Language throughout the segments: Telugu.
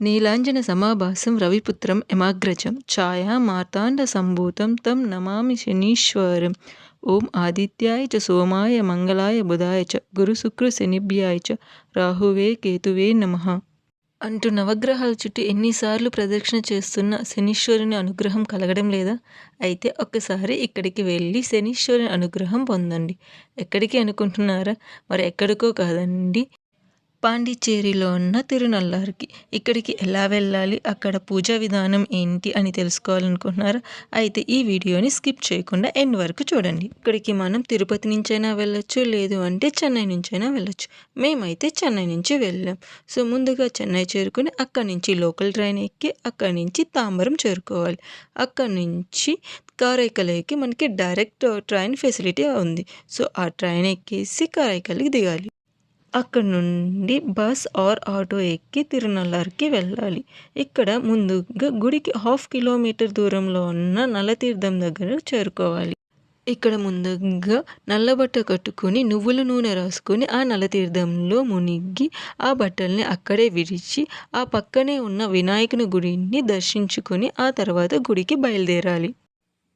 నీలాంజన సమాభాసం రవిపుత్రం యమాగ్రజం. ఛాయా మార్తాండ సంభూతం తం నమామి శనీశ్వరం. ఓం ఆదిత్యాయ చ సోమాయ మంగళాయ బుధాయ చ గురు శుక్ర శనిభ్యాయ చ రాహువే కేతువే నమ. అంటూ నవగ్రహాల చుట్టూ ఎన్నిసార్లు ప్రదక్షిణ చేస్తున్న శనీశ్వరుని అనుగ్రహం కలగడం లేదా? అయితే ఒక్కసారి ఇక్కడికి వెళ్ళి శనీశ్వరుని అనుగ్రహం పొందండి. ఎక్కడికి అనుకుంటున్నారా? మరి ఎక్కడికో కాదండి. పాండిచ్చేరిలో ఉన్న తిరునల్లారికి. ఇక్కడికి ఎలా వెళ్ళాలి? అక్కడ పూజా విధానం ఏంటి అని తెలుసుకోవాలనుకుంటున్నారా? అయితే ఈ వీడియోని స్కిప్ చేయకుండా ఎండ్ వరకు చూడండి. ఇక్కడికి మనం తిరుపతి నుంచైనా వెళ్ళొచ్చు లేదు అంటే చెన్నై నుంచైనా వెళ్ళొచ్చు. మేమైతే చెన్నై నుంచి వెళ్ళాం. సో ముందుగా చెన్నై చేరుకుని అక్కడి నుంచి లోకల్ ట్రైన్ ఎక్కి అక్కడి నుంచి తాంబరం చేరుకోవాలి. అక్కడి నుంచి కారైకలకి మనకి డైరెక్ట్ ట్రైన్ ఫెసిలిటీ ఉంది. సో ఆ ట్రైన్ ఎక్కేసి కారైకలికి దిగాలి. అక్కడ నుండి బస్ ఆర్ ఆటో ఎక్కి తిరునల్లార్కి వెళ్ళాలి. ఇక్కడ ముందుగా గుడికి హాఫ్ కిలోమీటర్ దూరంలో ఉన్న నల్లతీర్థం దగ్గర చేరుకోవాలి. ఇక్కడ ముందుగా నల్లబట్ట కట్టుకొని నువ్వుల నూనె రాసుకొని ఆ నల్లతీర్థంలో మునిగి ఆ బట్టల్ని అక్కడే విడిచి ఆ పక్కనే ఉన్న వినాయకుని గుడిని దర్శించుకొని ఆ తర్వాత గుడికి బయలుదేరాలి.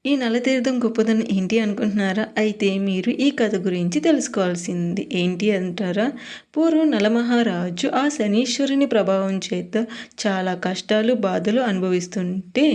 ఈ నలతీర్థం గొప్పదనం ఏంటి అనుకుంటున్నారా? అయితే మీరు ఈ కథ గురించి తెలుసుకోవాల్సింది ఏంటి అంటారా? పూర్వం నలమహారాజు ఆ శనీశ్వరుని ప్రభావం చేత చాలా కష్టాలు బాధలు అనుభవిస్తుంటే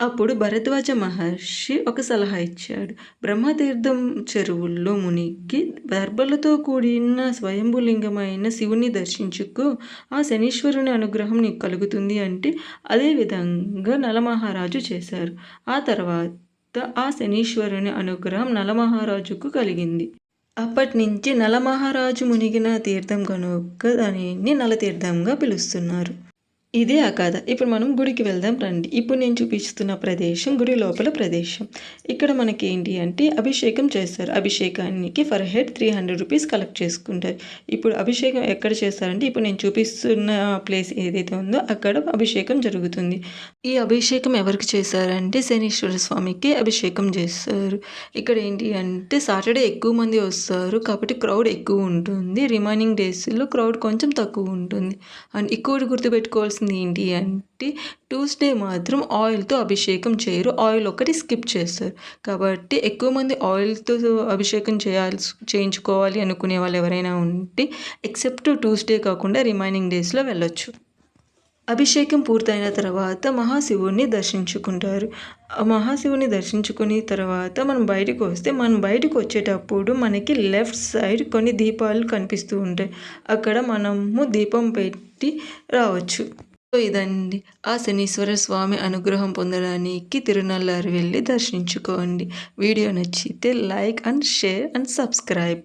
అప్పుడు భరద్వాజ మహర్షి ఒక సలహా ఇచ్చాడు. బ్రహ్మతీర్థం చెరువుల్లో మునిగి దర్భలతో కూడిన స్వయంభులింగమైన శివుని దర్శించుకో ఆ శనీశ్వరుని అనుగ్రహం నీకు కలుగుతుంది అంటే అదేవిధంగా నలమహారాజు చేశారు. ఆ తర్వాత ఆ శనీశ్వరుని అనుగ్రహం నలమహారాజుకు కలిగింది. అప్పటి నుంచి నలమహారాజు మునిగిన తీర్థం కనుక దానిని నలతీర్థంగా పిలుస్తున్నారు. ఇదే ఆ కథ ఇప్పుడు మనం గుడికి వెళ్దాం రండి. ఇప్పుడు నేను చూపిస్తున్న ప్రదేశం గుడి లోపల ప్రదేశం. ఇక్కడ మనకి ఏంటి అంటే అభిషేకం చేస్తారు. అభిషేకానికి for head three hundred rupees collect చేసుకుంటారు. ఇప్పుడు అభిషేకం ఎక్కడ చేస్తారంటే ఇప్పుడు నేను చూపిస్తున్న ప్లేస్ ఏదైతే ఉందో అక్కడ అభిషేకం జరుగుతుంది. ఈ అభిషేకం ఎవరికి చేశారంటే శనీశ్వర స్వామికి అభిషేకం చేస్తారు. ఇక్కడ ఏంటి అంటే సాటర్డే ఎక్కువ మంది వస్తారు కాబట్టి క్రౌడ్ ఎక్కువ ఉంటుంది. రిమైనింగ్ డేస్లో క్రౌడ్ కొంచెం తక్కువ ఉంటుంది. అండ్ ఎక్కువ గుర్తుపెట్టుకోవాల్సిన చేయాల్సింది ఏంటి అంటే ట్యూస్డే మాత్రం ఆయిల్తో అభిషేకం చేయరు. ఆయిల్ ఒకటి స్కిప్ చేస్తారు. కాబట్టి ఎక్కువ మంది ఆయిల్తో అభిషేకం చేయాల్సి చేయించుకోవాలి అనుకునే వాళ్ళు ఎవరైనా ఉంటే ఎక్సెప్ట్ ట్యూస్డే కాకుండా రిమైనింగ్ డేస్లో వెళ్ళొచ్చు. అభిషేకం పూర్తయిన తర్వాత మహాశివుణ్ణి దర్శించుకుంటారు. మహాశివుని దర్శించుకుని తర్వాత మనం బయటకు వస్తే మనం బయటకు వచ్చేటప్పుడు మనకి లెఫ్ట్ సైడ్ కొన్ని దీపాలు కనిపిస్తూ ఉంటాయి. అక్కడ మనము దీపం పెట్టి రావచ్చు. ఇదండి. ఆ శనీశ్వర స్వామి అనుగ్రహం పొందడానికి తిరునల్లారు వెళ్ళి దర్శించుకోండి. వీడియో నచ్చితే like and share and subscribe.